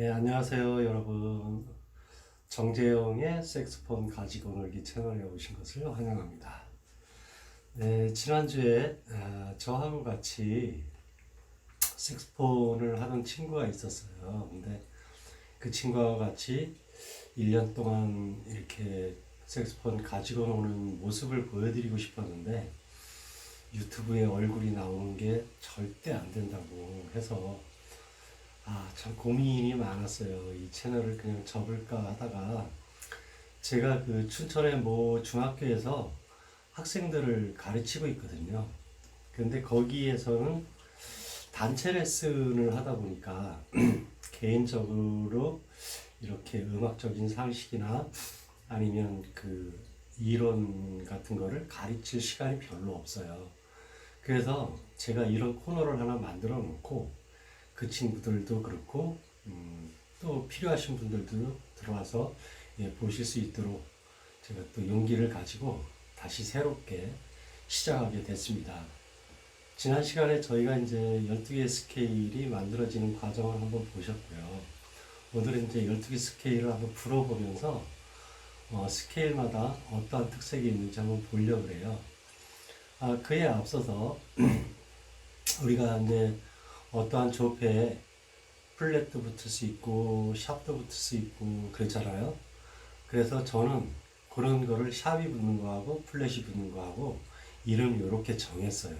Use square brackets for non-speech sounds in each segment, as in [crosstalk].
네, 안녕하세요, 여러분. 정재영의 색스폰 가지고 놀기 채널에 오신 것을 환영합니다. 네, 지난주에 아, 저하고 같이 색스폰을 하는 친구가 있었어요. 근데 그 친구와 같이 1년 동안 이렇게 색스폰 가지고 노는 모습을 보여드리고 싶었는데 유튜브에 얼굴이 나오는 게 절대 안 된다고 해서 아, 참 고민이 많았어요. 이 채널을 그냥 접을까 하다가 제가 그 춘천의 모 중학교에서 학생들을 가르치고 있거든요. 근데 거기에서는 단체 레슨을 하다 보니까 [clears throat] 개인적으로 이렇게 음악적인 상식이나 아니면 그 이론 같은 거를 가르칠 시간이 별로 없어요. 그래서 제가 이런 코너를 하나 만들어 놓고 그 친구들도 그렇고 음, 또 필요하신 분들도 들어와서 예, 보실 수 있도록 제가 또 용기를 가지고 다시 새롭게 시작하게 됐습니다. 지난 시간에 저희가 이제 12개 스케일이 만들어지는 과정을 한번 보셨고요. 오늘은 이제 12개 스케일을 한번 풀어보면서 어, 스케일마다 어떠한 특색이 있는지 한번 보려고 그래요. 아, 그에 앞서서 [clears throat] 우리가 이제 어떠한 조폐에 플랫도 붙을 수 있고 샵도 붙을 수 있고 그렇잖아요. 그래서 저는 그런 거를 샵이 붙는 거하고 플랫이 붙는 거하고 이름 이렇게 정했어요.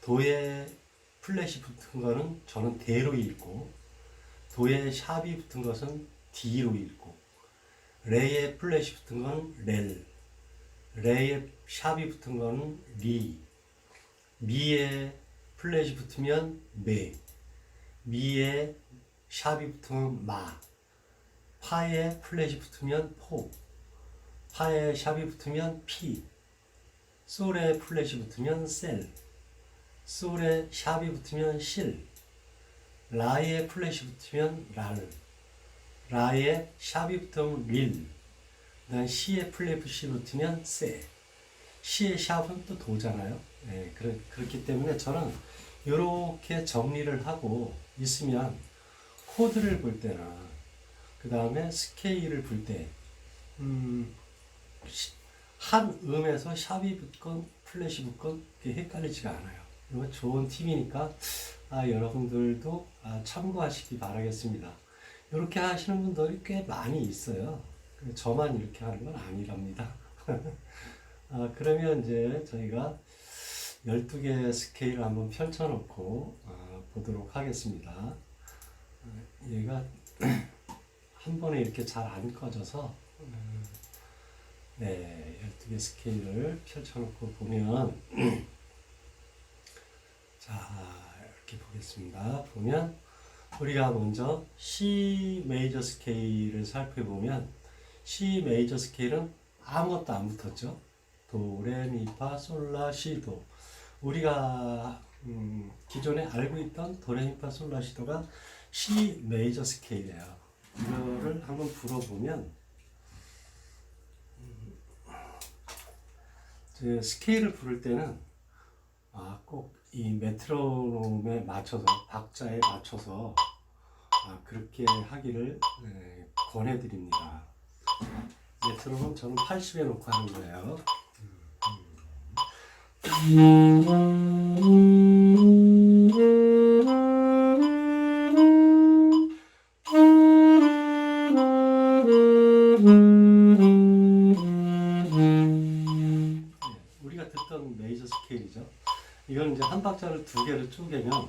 도에 플랫이 붙은 거는 저는 대로 읽고 도에 샵이 붙은 것은 D로 읽고 레에 플랫이 붙은 건 렐, 레에 샵이 붙은 거는 리, 미에 플랫이 붙으면 매, 미에 샵이 붙으면 마, 파에 플랫이 붙으면 포, 파에 샵이 붙으면 피, 솔에 플랫이 붙으면 셀, 솔에 샵이 붙으면 실, 라에 플랫이 붙으면 랄, 라에 샵이 붙으면 릴, 시에 플랫이 붙으면 세, 시의 샵은 또 도잖아요. 네, 그렇, 그렇기 때문에 저는 이렇게 정리를 하고 있으면 코드를 볼 때나 그 다음에 스케일을 볼 때, 음, 시- 한 음에서 샵이 붙건 플랫이 붙건 헷갈리지가 않아요. 이거 좋은 팁이니까 아, 여러분들도 아, 참고하시기 바라겠습니다. 이렇게 하시는 분들이 꽤 많이 있어요. 그 저만 이렇게 하는 건 아니랍니다. [laughs] 아, 그러면 이제 저희가 12개 스케일을 한번 펼쳐놓고 아, 보도록 하겠습니다. 아, 얘가 [clears throat] 한 번에 이렇게 잘 안 꺼져서 음, 네, 12개 스케일을 펼쳐놓고 보면 [clears throat] 자, 이렇게 보겠습니다. 보면 우리가 먼저 C 메이저 스케일을 살펴보면 C 메이저 스케일은 아무것도 안 붙었죠. 도, 레, 미, 파, 솔, 라, 시, 도. 우리가 음, 기존에 알고 있던 도, 레, 미, 파, 솔, 라, 시, 도가 C 메이저 스케일이에요. 이거를 한번 불어보면 음, 그 스케일을 부를 때는 아, 꼭 이 메트로놈에 맞춰서 박자에 맞춰서 아, 그렇게 하기를 네, 권해드립니다. 메트로놈 저는 80에 놓고 하는 거예요. 네, 우리가 듣던 메이저 스케일이죠. 이건 이제 한 박자를 두 개로 쪼개면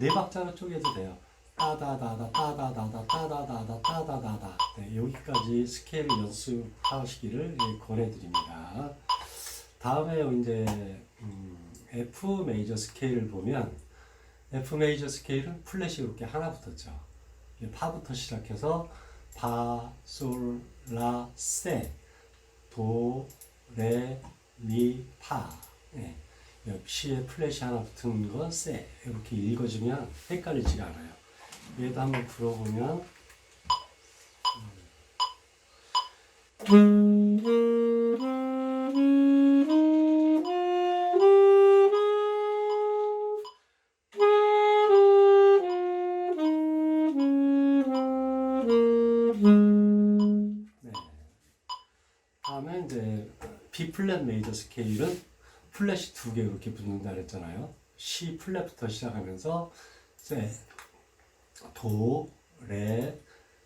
네 박자로 쪼개도 돼요. 따다다다 따다다다 따다다다 따다다다 네, 여기까지 스케일 연습하시기를 예, 권해드립니다. 다음에 이제 음, F 메이저 스케일을 보면 F 메이저 스케일은 플랫이 이렇게 하나 붙었죠. 파부터 시작해서 파, 솔, 라, 세, 도, 레, 미, 파. 예. C에 플랫이 하나 붙은 건 세. 이렇게 읽어주면 헷갈리지가 않아요. 얘도 한번 불어보면 음, 네. 다음에 이제 B 플랫 메이저 스케일은 플랫이 두 개 이렇게 붙는다 그랬잖아요. C 플랫부터 시작하면서 세, 도, 레,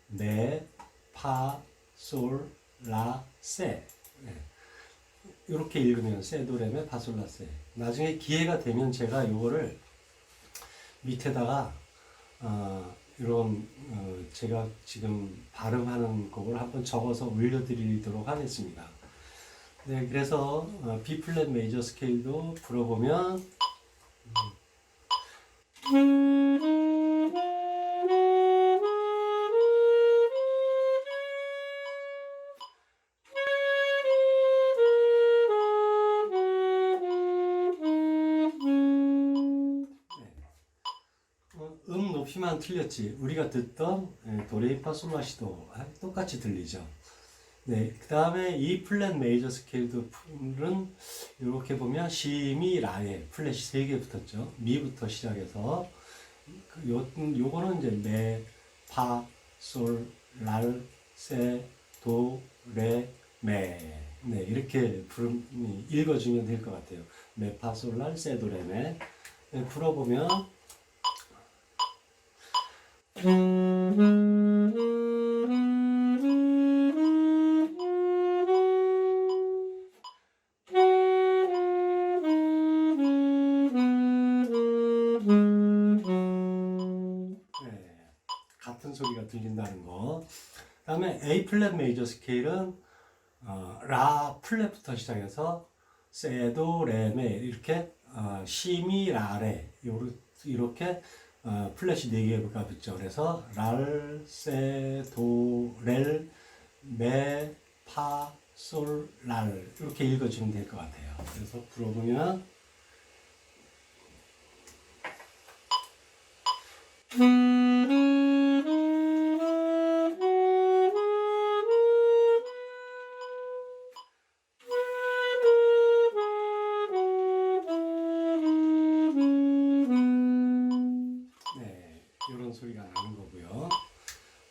네, 파, 솔, 라, 세. 네. 이렇게 읽으면 세, 도, 레, 메, 파, 솔, 라, 세. 나중에 기회가 되면 제가 이거를 밑에다가 어, 이런 어, 제가 지금 발음하는 곡을 한번 적어서 올려드리도록 하겠습니다. 네, 그래서 어, B 플랫 메이저 스케일도 불어보면 어, 음 높이만 틀렸지 우리가 듣던 예, 도레미파솔라시도 똑같이 들리죠. 네, 그 다음에 이 플랫 메이저 스케일도 풀은 이렇게 보면 시 미 라에 플랫이 세 개 붙었죠. 미부터 시작해서 그요 요거는 이제 메, 파, 솔, 랄, 세, 도, 레, 메. 네, 이렇게 부름 읽어주면 될 것 같아요. 메, 파, 솔, 랄, 세, 도, 레, 메. 네, 불어보면 들린다는 거. 그 다음에 A 플랫 메이저 스케일은 어, 라 플랫부터 시작해서 세도 레메 이렇게 어, 시미 라레 이렇게 어, 플랫이 네 개가 붙죠. 그래서 랄, 세, 도, 렐, 메, 파, 솔, 랄 이렇게 읽어주면 될 것 같아요. 그래서 불어보면 네,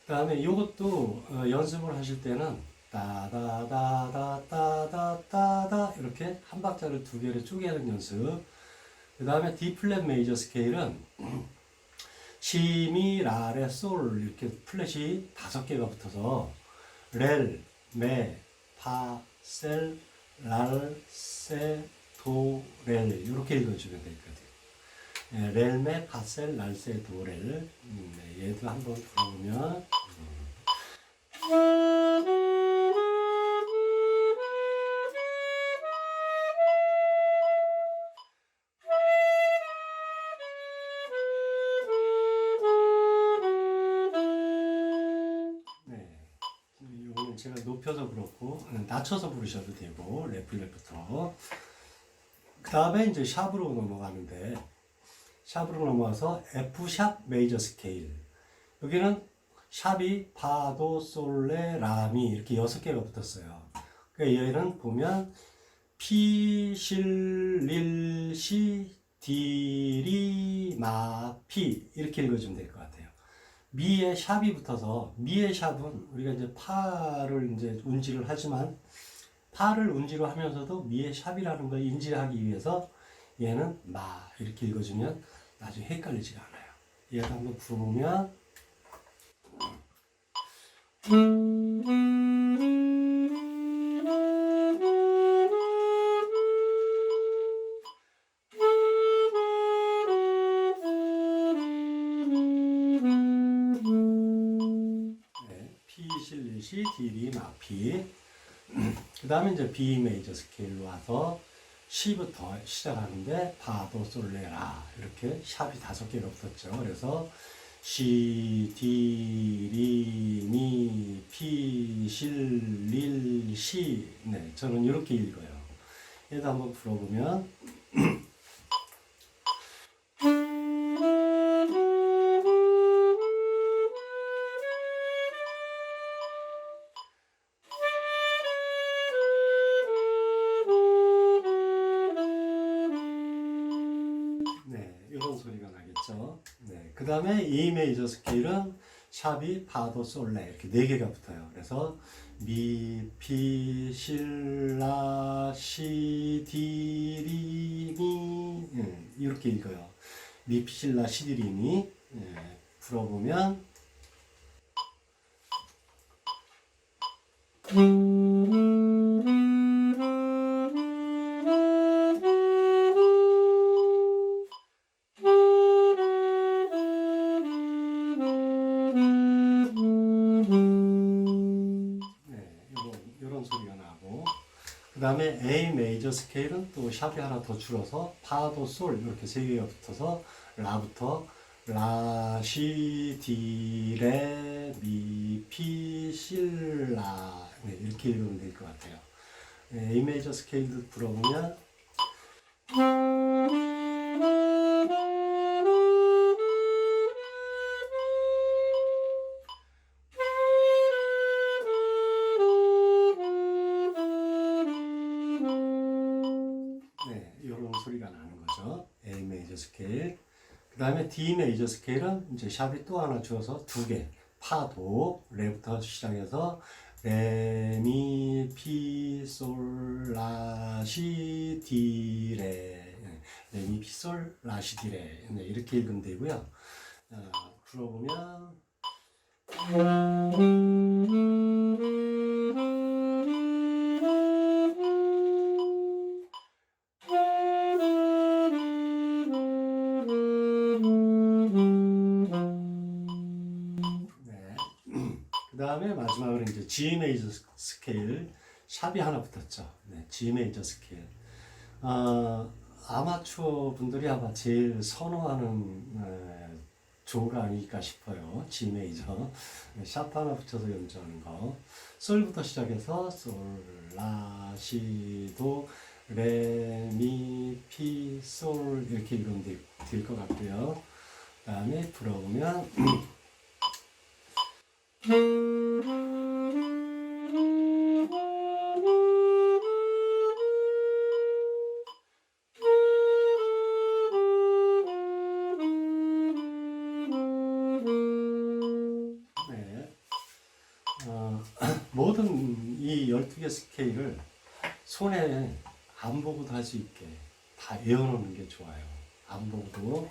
다음에 이것도 어, 연습을 하실 때는 따다다다다다다다 이렇게 한 박자를 두 개를 쪼개는 연습. 그 다음에 D 플랫 메이저 스케일은 시미 라레 솔 이렇게 플랫이 다섯 개가 붙어서 렐, 메, 파, 셀, 랄, 세, 도, 렐 이렇게 읽어주면 되거든요. 예, 렐메 파셀 날세 도렐 얘도 한번 불어보면. 네, 제가 높여서 그렇고 음, 낮춰서 부르셔도 되고 레플렛부터. 그 다음에 이제 샵으로 넘어가는데 샵으로 넘어와서 F 샵 메이저 스케일. 여기는 샵이 파도 솔레 라미 이렇게 여섯 개가 붙었어요. 그러니까 얘는 보면 피, 실, 릴, 시, 디, 리, 마, 피 이렇게 읽어주면 될 것 같아요. 미에 샵이 붙어서 미의 샵은 우리가 이제 파를 이제 운지를 하지만 파를 운지로 하면서도 미의 샵이라는 걸 인지하기 위해서 얘는 마 이렇게 읽어주면 나중에 헷갈리지가 않아요. 얘도 한번 부르면 네, 피 실리시 디리 마피 그 다음에 이제 B 메이저 스케일로 와서 C부터 시작하는데 파도 솔레라 이렇게 샵이 다섯 개가 붙었죠. 그래서 C, D, 리, 미, 피, 실, 릴, 시. 네, 저는 이렇게 읽어요. 얘도 한번 풀어보면 그 다음에 E 메이저 스케일은 샵이 파도 솔레 이렇게 네 개가 붙어요. 그래서 미, 피, 실라, 시, 디, 리, 미 예, 이렇게 읽어요. 미, 피, 실라, 시, 디, 리, 미 예, 풀어보면 네, 다음에 A 메이저 스케일은 또 샵이 하나 더 줄어서 파도 솔 이렇게 세 개가 붙어서 라부터 라, 시, 디, 레, 미, 피, 실, 라 네, 이렇게 읽으면 될 것 같아요. 네, A 메이저 스케일도 불어보면 다음에 D 메이저 스케일은 이제 샵이 또 하나 주어서 두 개. 파도, 레부터 시작해서 레, 미, 피, 솔, 라, 시, 디, 레. 네, 레, 미, 피, 솔, 라, 시, 디, 레. 네, 이렇게 읽으면 되고요. 어, 풀어보면 G 메이저 스케일 샵이 하나 붙었죠. 네, G 메이저 스케일. 어, 아마추어 분들이 아마 제일 선호하는 에, 조가 아닐까 싶어요. G 메이저 네, 샵 하나 붙여서 연주하는 거. 솔부터 시작해서 솔, 라, 시, 도, 레, 미, 피, 솔 이렇게 읽으면 될것 같고요. 그다음에 불어보면 [clears throat] 모든 이 12개 스케일을 손에 안 보고도 할 수 있게 다 외워놓는 게 좋아요. 안 보고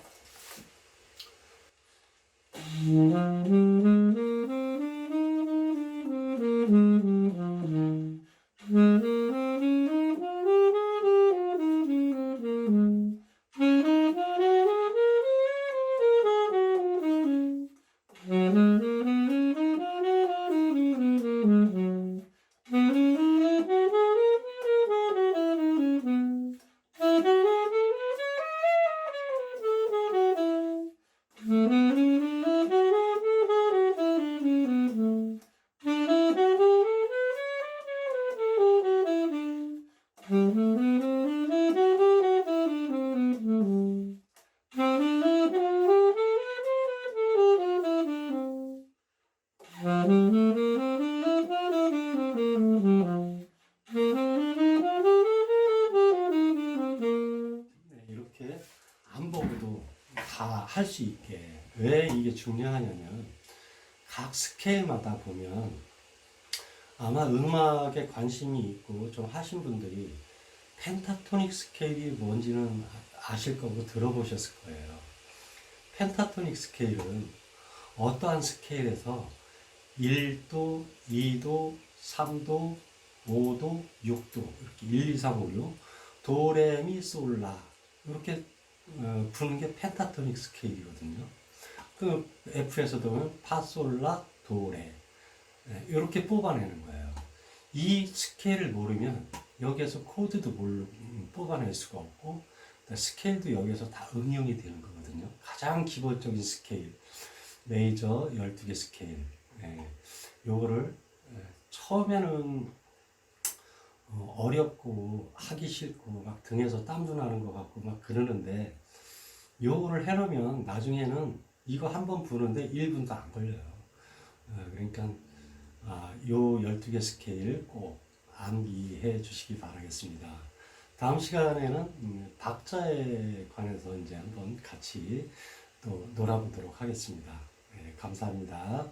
게 중요하냐면 각 스케일마다 보면 아마 음악에 관심이 있고 좀 하신 분들이 펜타토닉 스케일이 뭔지는 아- 아실 거고 들어보셨을 거예요. 펜타토닉 스케일은 어떠한 스케일에서 1도, 2도, 3도, 5도, 6도 이렇게 1, 2, 3, 5, 6 도레미 솔라 이렇게 어, 부는 게 펜타토닉 스케일이거든요. 그 F에서도 파솔라 도레 이렇게 뽑아내는 거예요. 이 스케일을 모르면 여기에서 코드도 뽑아낼 수가 없고 스케일도 여기서 다 응용이 되는 거거든요. 가장 기본적인 스케일 메이저 12개 스케일 예, 요거를 예, 처음에는 어, 어렵고 하기 싫고 막 등에서 땀도 나는 것 같고 막 그러는데 요거를 해놓으면 나중에는 이거 한 번 부는데 1분도 안 걸려요. 어, 그러니까 아, 요 12개 스케일 꼭 암기해 주시기 바라겠습니다. 다음 시간에는 음, 박자에 관해서 이제 한번 같이 또 놀아보도록 하겠습니다. 네, 감사합니다.